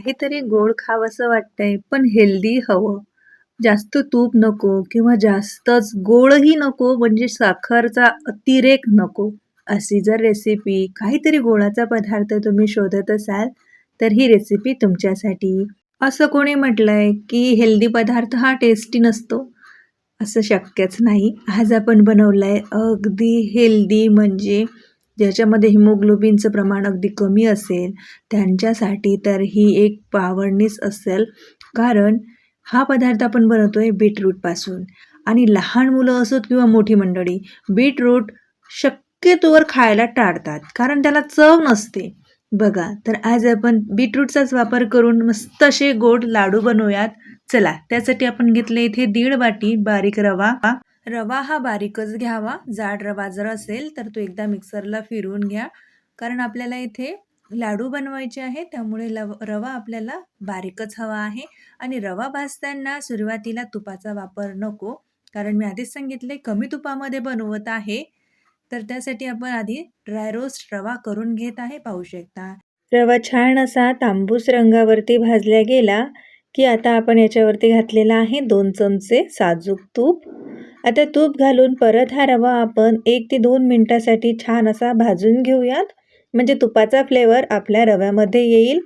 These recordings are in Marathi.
काहीतरी गोड खावंसं वाटतंय पण हेल्दी हवं. जास्त तूप नको किंवा जास्तच गोडही नको म्हणजे साखरचा अतिरेक नको. अशी जर रेसिपी काहीतरी गोडाचा पदार्थ तुम्ही शोधत असाल तर ही रेसिपी तुमच्यासाठी. असं कोणी म्हटलंय की हेल्दी पदार्थ हा टेस्टी नसतो? असं शक्यच नाही. आज आपण बनवलंय अगदी हेल्दी म्हणजे ज्याच्यामध्ये हिमोग्लोबिनचं प्रमाण अगदी कमी असेल त्यांच्यासाठी तर ही एक पावरणीच असेल. कारण हा पदार्थ आपण बनवतोय बीटरूटपासून आणि लहान मुलं असोत किंवा मोठी मंडळी बीटरूट शक्यतोवर खायला टाळतात कारण त्याला चव नसते. बघा तर आज आपण बीटरूटचाच वापर करून मस्त असे गोड लाडू बनवूयात. चला त्यासाठी आपण घेतले इथे दीड वाटी बारीक रवा. रवा हा बारीकच घ्यावा. जाड रवा जर असेल तर तो एकदा मिक्सरला फिरवून घ्या. कारण आपल्याला इथे लाडू बनवायचे आहे त्यामुळे लव रवा आपल्याला बारीकच हवा आहे आणि रवा भाजताना सुरुवातीला तुपाचा वापर नको. कारण मी आधीच सांगितले कमी तुपामध्ये बनवत आहे. तर त्यासाठी आपण आधी ड्राय रोस्ट रवा करून घेत आहे पाहू शकता. रवा छान असा तांबूस रंगावरती भाजला गेला की आता आपण याच्यावरती घातलेला आहे दोन चमचे साजूक तूप. आता तूप घालून परत हा रवा आपण एक ते दोन मिनटासाठी छान असा भाजून घेऊयात. म्हणजे तुपाचा फ्लेवर आपल्या रव्यामध्ये येईल.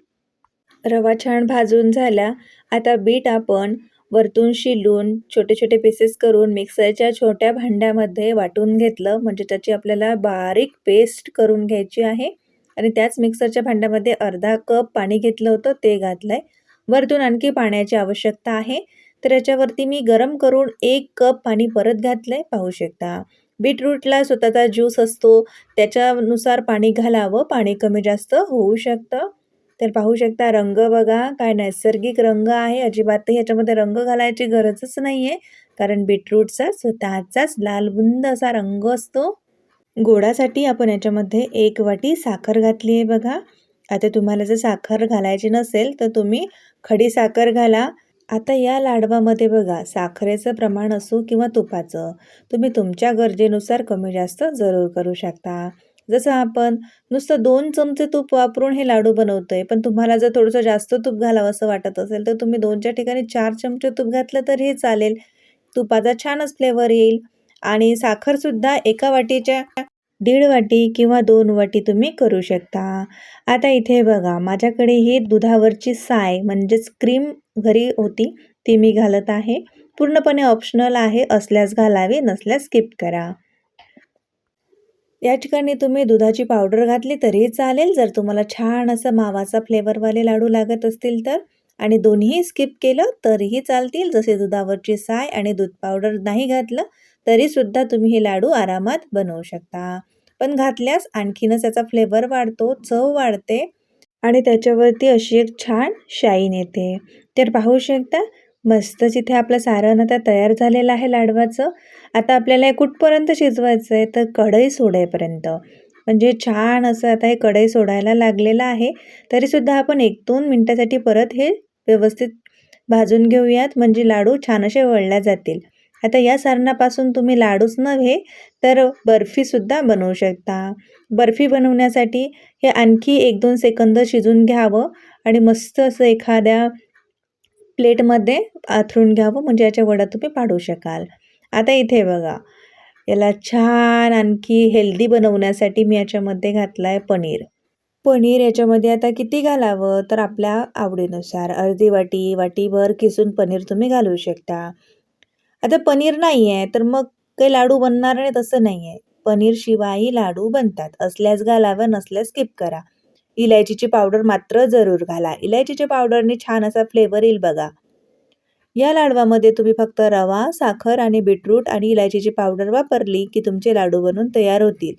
रवा छान भाजून झाला. आता बीट आपण वरतून शिलून छोटे छोटे पीसेस करून मिक्सरच्या छोट्या भांड्यामध्ये वाटून घेतलं म्हणजे त्याची आपल्याला बारीक पेस्ट करून घ्यायची आहे आणि त्याच मिक्सरच्या भांड्यामध्ये अर्धा कप पाणी घेतलं होतं ते घातलं आहे वरतून आणखी पाण्याची आवश्यकता आहे. तर याच्यावरती मी गरम करून एक कप पाणी परत घातलंय पाहू शकता. बीटरूटला स्वतःचा ज्यूस असतो त्याच्यानुसार पाणी घालावं. पाणी कमी जास्त होऊ शकतं. तर पाहू शकता रंग बघा काय नैसर्गिक रंग आहे. अजिबातही याच्यामध्ये रंग घालायची गरजच नाही आहे. कारण बीटरूटचा स्वतःचाच लालबुंद असा रंग असतो. गोडासाठी आपण याच्यामध्ये एक वाटी साखर घातली आहे बघा. आता तुम्हाला जर साखर घालायची नसेल तर तुम्ही खडी साखर घाला. आता या लाडवामध्ये बघा साखरेचं प्रमाण असो किंवा तुपाचं तुम्ही तुमच्या गरजेनुसार कमी जास्त जरूर करू शकता. जसं आपण नुसतं दोन चमचे तूप वापरून हे लाडू बनवतोय पण तुम्हाला जर थोडंसं जास्त तूप घालावंसं वाटत असेल तर तुम्ही दोनच्या ठिकाणी चार चमचे तूप घातलं तर हे चालेल. तुपाचा छानच फ्लेवर येईल आणि साखरसुद्धा एका वाटीच्या दीड वाटी किंवा दोन वाटी तुम्ही करू शकता. आता इथे बघा माझ्याकडे ही दुधावरची साय म्हणजेच क्रीम घरी होती ती मी घालत आहे. पूर्णपणे ऑप्शनल आहे. असल्यास घालावी नसल्यास स्किप करा. या ठिकाणी तुम्ही दुधाची पावडर घातली तरीही चालेल जर तुम्हाला छान असं मावाचा फ्लेवरवाले लाडू लागत असतील तर आणि दोन्ही स्किप केलं तरीही चालतील जसे दुधावरची साय आणि दूध पावडर नाही घातलं तरीसुद्धा तुम्ही हे लाडू आरामात बनवू शकता. पण घातल्यास आणखीनच त्याचा फ्लेवर वाढतो, चव वाढते आणि त्याच्यावरती अशी एक छान शाईन येते. तर पाहू शकता मस्तच इथे आपलं सारण आता तयार झालेलं आहे लाडवाचं. आता आपल्याला हे कुठपर्यंत शिजवायचं आहे तर कढई सोडेपर्यंत. म्हणजे छान असं आता हे कढई सोडायला लागलेलं आहे. तरीसुद्धा आपण एक दोन मिनटासाठी परत हे व्यवस्थित भाजून घेऊयात म्हणजे लाडू छान असे वळल्या जातील. आता या सारणापासून तुम्ही लाडूच नव्हे तर बर्फीसुद्धा बनवू शकता. बर्फी बनवण्यासाठी हे आणखी एक दोन सेकंद शिजून घ्यावं आणि मस्त असं एखाद्या प्लेटमध्ये आथरून घ्यावं म्हणजे याच्या वड्या तुम्ही पाडू शकाल. आता इथे बघा याला छान आणखी हेल्दी बनवण्यासाठी मी याच्यामध्ये घातलं आहे पनीर. पनीर याच्यामध्ये आता किती घालावं तर आपल्या आवडीनुसार अर्धी वाटी, वाटीभर किसून पनीर तुम्ही घालू शकता. आता पनीर नाही आहे तर मग काही लाडू बनणार नाहीत असं नाही आहे. पनीरशिवायही लाडू बनतात. असल्यास घालावं नसल्यास स्किप करा. इलायचीची पावडर मात्र जरूर घाला. इलायचीच्या पावडरने छान असा फ्लेवर येईल बघा. या लाडवामध्ये तुम्ही फक्त रवा, साखर आणि बीटरूट आणि इलायचीची पावडर वापरली की तुमचे लाडू बनून तयार होतील.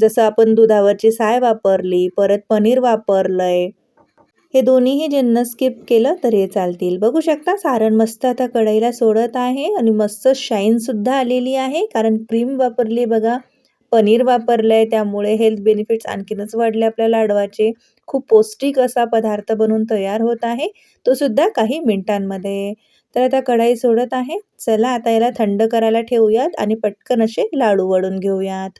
जसं आपण दुधावरची साय वापरली, परत पनीर वापरलंय. हे दोन्हीही ज्यांना स्किप केलं तरी चालतील. बघू शकता सारण मस्त आता कढईला सोडत आहे आणि मस्त शाईनसुद्धा आलेली आहे कारण क्रीम वापरली बघा. पनीर वापरलं आहे त्यामुळे हेल्थ बेनिफिट्स आणखीनच वाढले आपल्या लाडवाचे. खूप पौष्टिक असा पदार्थ बनून तयार होत आहे. तो सुद्धा काही मिनिटांमध्ये. तर आता कढाई सोडत आहे. चला आता याला थंड करायला ठेवूयात आणि पटकन असे लाडू वळून घेऊयात.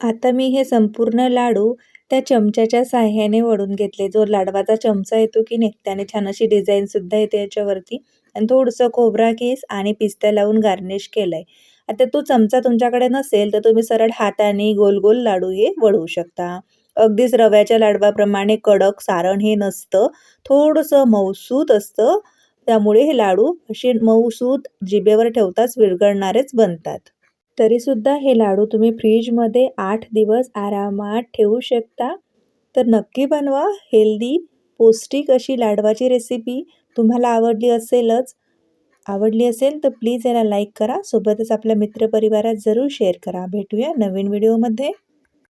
आता मी हे संपूर्ण लाडू त्या चमच्याच्या साहाय्याने वळून घेतले. जो लाडवाचा चमचा येतो की नाही त्याने छान अशी डिझाईनसुद्धा येते याच्यावरती. आणि थोडंसं खोबरा केस आणि पिस्ता लावून गार्निश केलं आहे आता तो चमचा तुमच्याकडे नसेल तर तुम्ही सरळ हाताने गोल गोल लाडू हे वळवू शकता. अगदीच रव्याच्या लाडवाप्रमाणे कडक सारण हे नसतं. थोडंसं मऊसूत असतं. त्यामुळे हे लाडू असे मऊसूत जिभेवर ठेवताच विरघळणारेच बनतात. तरीसुद्धा हे लाडू तुम्ही फ्रीजमध्ये आठ दिवस आरामात ठेवू शकता. तर नक्की बनवा हेल्दी पौष्टिक अशी लाडवाची रेसिपी. तुम्हाला आवडली असेलच आवडली असेल तर प्लीज याला लाईक करा. सोबतच आपल्या मित्रपरिवारात जरूर शेअर करा. भेटूया नवीन व्हिडिओमध्ये.